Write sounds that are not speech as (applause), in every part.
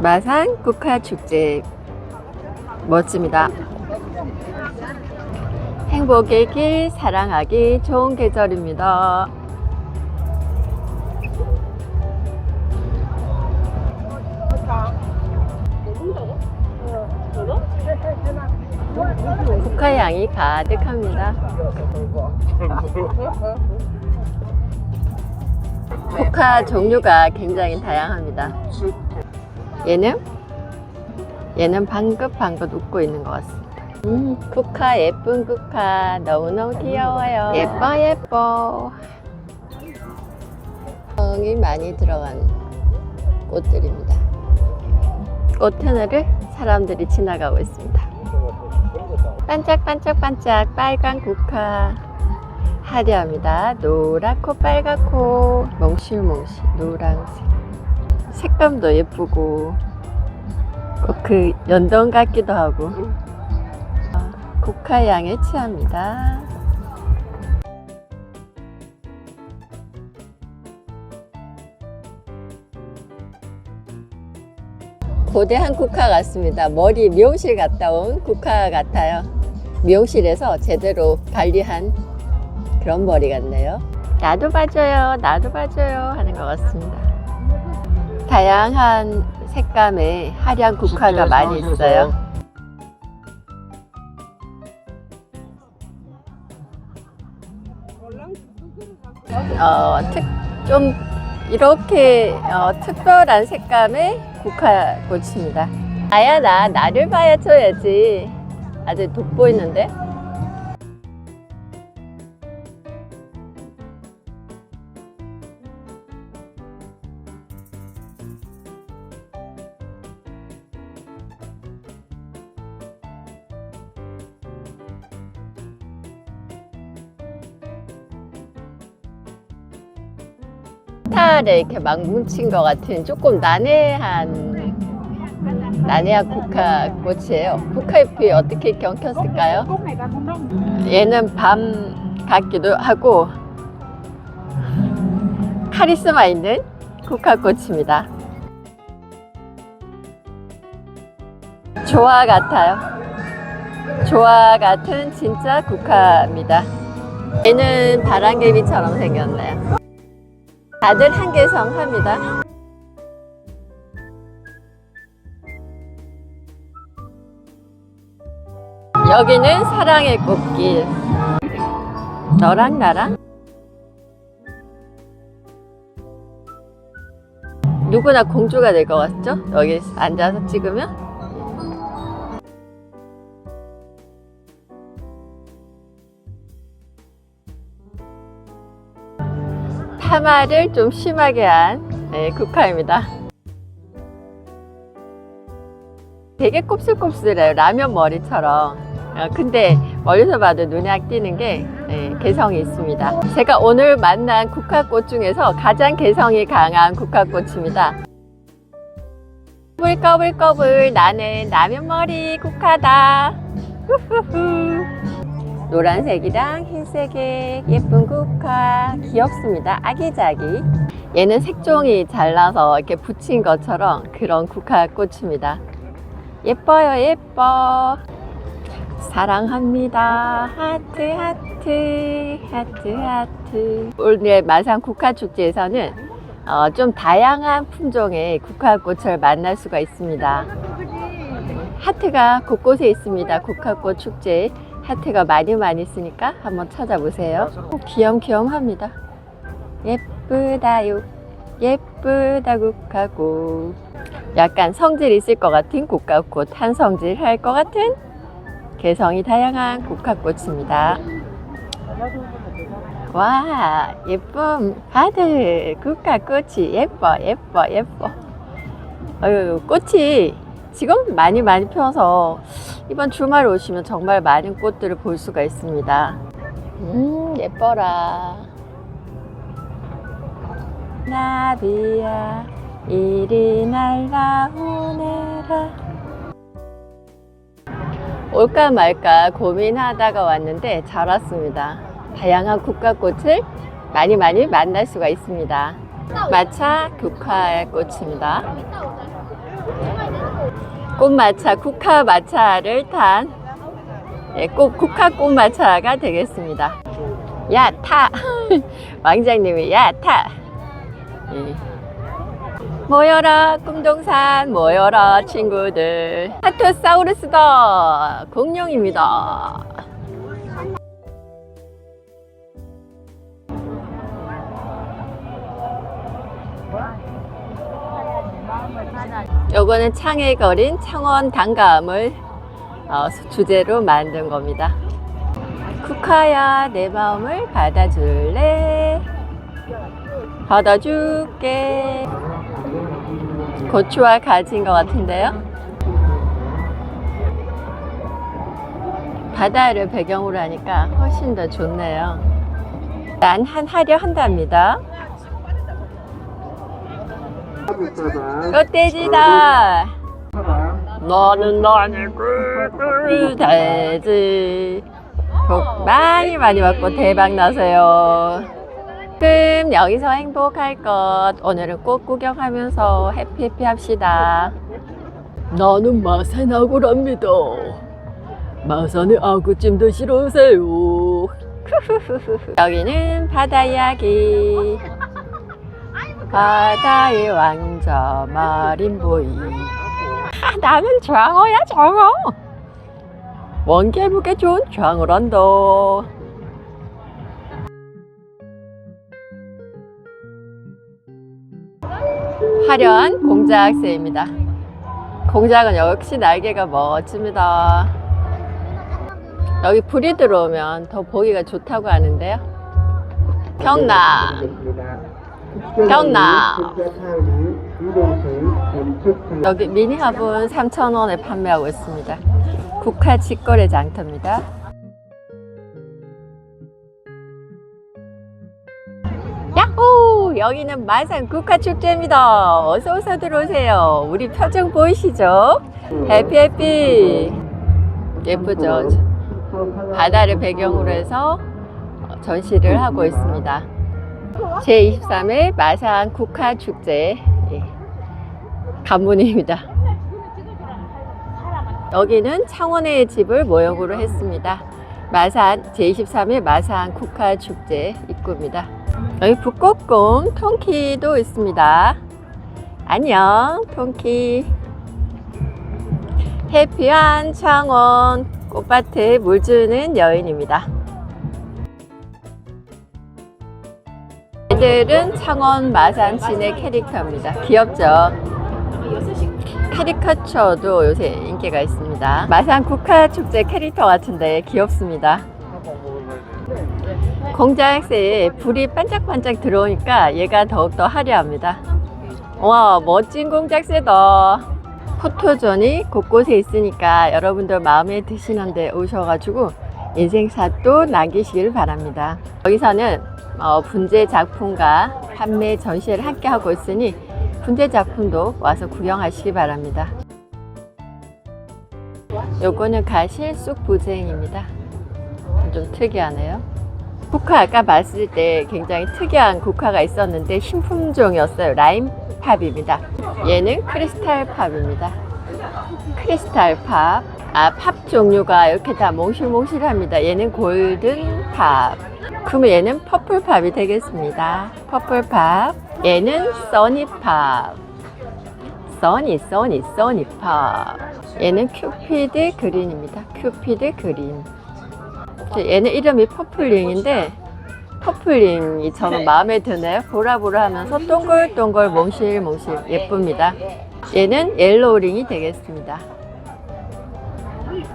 마산 국화 축제 멋집니다. 행복의 길 사랑하기 좋은 계절입니다. 국화향이 가득합니다. (laughs) 국화 종류가 굉장히 다양합니다. 얘는 얘는 방긋방긋 웃고 있는 것 같습니다. 음, 국화 예쁜 국화 너무너무 귀여워요. 예뻐 예뻐. 성이 많이 들어간 꽃들입니다. 꽃 하늘을 사람들이 지나가고 있습니다. 반짝반짝반짝 빨간 국화 화려합니다. 노랗고 빨갛고 몽실몽실 노란색 색감도 예쁘고 어, 그 연던 같기도 하고 아, 국화향에 취합니다. 거대한 국화 같습니다. 머리 미용실 갔다 온 국화 같아요. 미용실에서 제대로 관리한 그런 머리 같네요. 나도 봐줘요, 나도 봐줘요 하는 것 같습니다. 다양한 색감의 화려한 국화가 많이 있어요. 어, 특, 좀 이렇게 어, 특별한 색감의 국화 꽃입니다. 나야 나 나를 봐야 줘야지. 아주 돋보이는데? 스타를 이렇게 막 뭉친 것 같은 조금 난해한 난해한 국화 꽃이에요. 국화잎이 어떻게 경켰을까요? 얘는 밤 같기도 하고 카리스마 있는 국화 꽃입니다. 조화 같아요. 조화 같은 진짜 국화입니다. 얘는 바람개비처럼 생겼네요. 다들 한계성 합니다. 여기는 사랑의 꽃길. 너랑 나랑? 누구나 공주가 될 것 같죠? 여기 앉아서 찍으면? 파마를 좀 심하게 한 네, 국화입니다. 되게 곱슬곱슬해요. 라면 머리처럼. 어, 근데 멀리서 봐도 눈에 확 띄는 게 네, 개성이 있습니다. 제가 오늘 만난 국화꽃 중에서 가장 개성이 강한 국화꽃입니다. 꼬불꼬불꼬불 나는 라면 머리 국화다. 후후후. 노란색이랑 흰색의 예쁜 국화 귀엽습니다. 아기자기. 얘는 색종이 잘라서 이렇게 붙인 것처럼 그런 국화 꽃입니다. 예뻐요, 예뻐. 사랑합니다. 하트, 하트, 하트, 하트. 오늘 마산 국화축제에서는 어, 좀 다양한 품종의 국화꽃을 만날 수가 있습니다. 하트가 곳곳에 있습니다. 국화꽃 축제. 하트가 많이 많이 있으니까 한번 찾아보세요. 귀염귀염합니다. 예쁘다요. 예쁘다 국화꽃. 약간 성질 있을 것 같은 국화꽃, 한 성질 할 것 같은 개성이 다양한 국화꽃입니다. 와, 예쁨. 아들, 국화꽃이 예뻐, 예뻐, 예뻐. 어유, 꽃이 지금 많이 많이 펴서 이번 주말 오시면 정말 많은 꽃들을 볼 수가 있습니다. 음, 예뻐라. 나비야, 이리 날라오네라. 올까 말까 고민하다가 왔는데 잘 왔습니다. 다양한 국화꽃을 많이 많이 만날 수가 있습니다. 마차 국화 꽃입니다. 꽃마차, 국화 마차를 탄 예, 꽃, 국화 꽃마차가 되겠습니다. 야, 타! (laughs) 왕장님이 야, 타! 예. 모여라, 꿈동산, 모여라, 친구들. 하토사우루스다! 공룡입니다. 요거는 창에 거린 창원 단감을 어, 주제로 만든 겁니다. 쿠카야 내 마음을 받아줄래? 받아줄게. 고추와 가지인 것 같은데요. 바다를 배경으로 하니까 훨씬 더 좋네요. 난 한 하려 한답니다. 롯데지다. 너는 나의 꿀꿀 돼지. 복 많이 많이 받고 대박 나세요. 그럼 여기서 행복할 것. 오늘은 꽃 구경하면서 해피해피 합시다. 나는 마산 아구랍니다. 마산에 아구찜 드시러 오세요. 여기는 바다 이야기. 바다의 왕자 마린보이. 아, 나는 장어야 장어. 원개북에 좋은 장어란다. 화려한 공작새입니다. 공작은 역시 날개가 멋집니다. 여기 불이 들어오면 더 보기가 좋다고 하는데요. 경나. 경나. 여기 미니 화분 3,000원에 판매하고 있습니다. 국화 직거래 장터입니다. 야호! 여기는 마산 국화 축제입니다. 어서 어서 들어오세요. 우리 표정 보이시죠? 해피 해피. 예쁘죠? 바다를 배경으로 해서 전시를 하고 있습니다. 제23회 마산 국화 축제 예, 간문입니다. 여기는 창원의 집을 모형으로 했습니다. 마산 제23회 마산 국화 축제 입구입니다. 여기 북곡宫 통키도 있습니다. 안녕 통키. 해피한 창원 꽃밭에 물 주는 여인입니다. 얘들은 창원 마산 진의 캐릭터입니다. 귀엽죠? 캐리커처도 요새 인기가 있습니다. 마산 국화 축제 캐릭터 같은데 귀엽습니다. 공작새에 불이 반짝반짝 들어오니까 얘가 더욱더 화려합니다. 와 멋진 공작새다. 포토존이 곳곳에 있으니까 여러분들 마음에 드시는데 오셔가지고 인생샷도 남기시길 바랍니다. 여기서는 어, 분재 작품과 판매 전시회를 함께 하고 있으니 분재 작품도 와서 구경하시기 바랍니다. 요거는 가실 쑥 부쟁입니다. 좀 특이하네요. 국화 아까 봤을 때 굉장히 특이한 국화가 있었는데 신품종이었어요. 라임 팝입니다. 얘는 크리스탈 팝입니다. 크리스탈 팝. 아, 팝 종류가 이렇게 다 몽실몽실합니다. 얘는 골든 팝. 그러면 얘는 퍼플 팝이 되겠습니다. 퍼플 팝. 얘는 써니 팝. 써니, 써니, 써니 팝. 얘는 큐피드 그린입니다. 큐피드 그린. 얘는 이름이 퍼플링인데 퍼플링이 저는 마음에 드네요. 보라보라 하면서 동글동글 몽실몽실 예쁩니다. 얘는 옐로우링이 되겠습니다.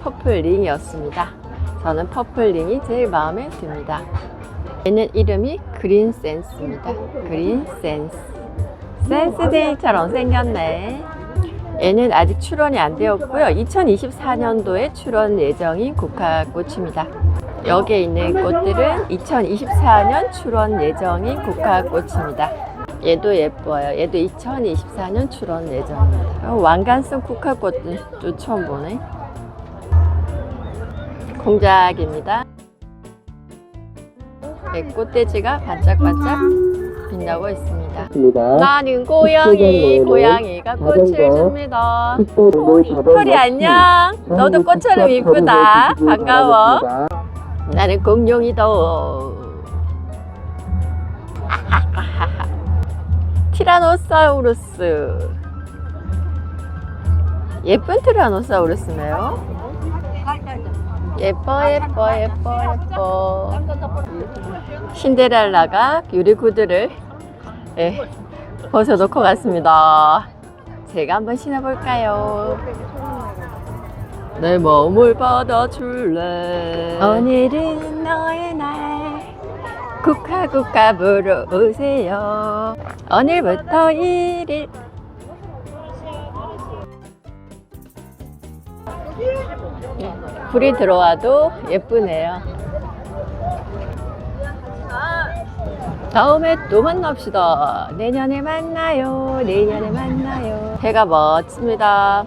퍼플링이었습니다. 저는 퍼플링이 제일 마음에 듭니다. 얘는 이름이 그린 센스입니다. 그린 센스. 센스데이처럼 생겼네. 얘는 아직 출원이 안 되었고요. 2024년도에 출원 예정인 국화꽃입니다. 여기에 있는 꽃들은 2024년 출원 예정인 국화꽃입니다. 얘도 예뻐요. 얘도 2024년 출원 예정입니다. 어, 왕관성 국화꽃도 처음 보네. 공작입니다. 네, 꽃돼지가 반짝반짝 빛나고 있습니다. 나는 고양이, 네. 고양이가 꽃을. 줍니다. 털이 안녕. 너도 꽃처럼 이쁘다. 반가워. 나는 공룡이다. (laughs) 티라노사우루스. 예쁜 티라노사우루스네요. 예뻐 예뻐 예뻐 예뻐. 신데렐라가 유리 구두를 예, 벗어놓고 갔습니다. 제가 한번 신어볼까요? 내 마음을 받아줄래 오늘은 너의 날 국화국화 물어오세요 오늘부터 1일 불이 들어와도 예쁘네요. 다음에 또 만납시다. 내년에 만나요. 내년에 만나요. 해가 멋집니다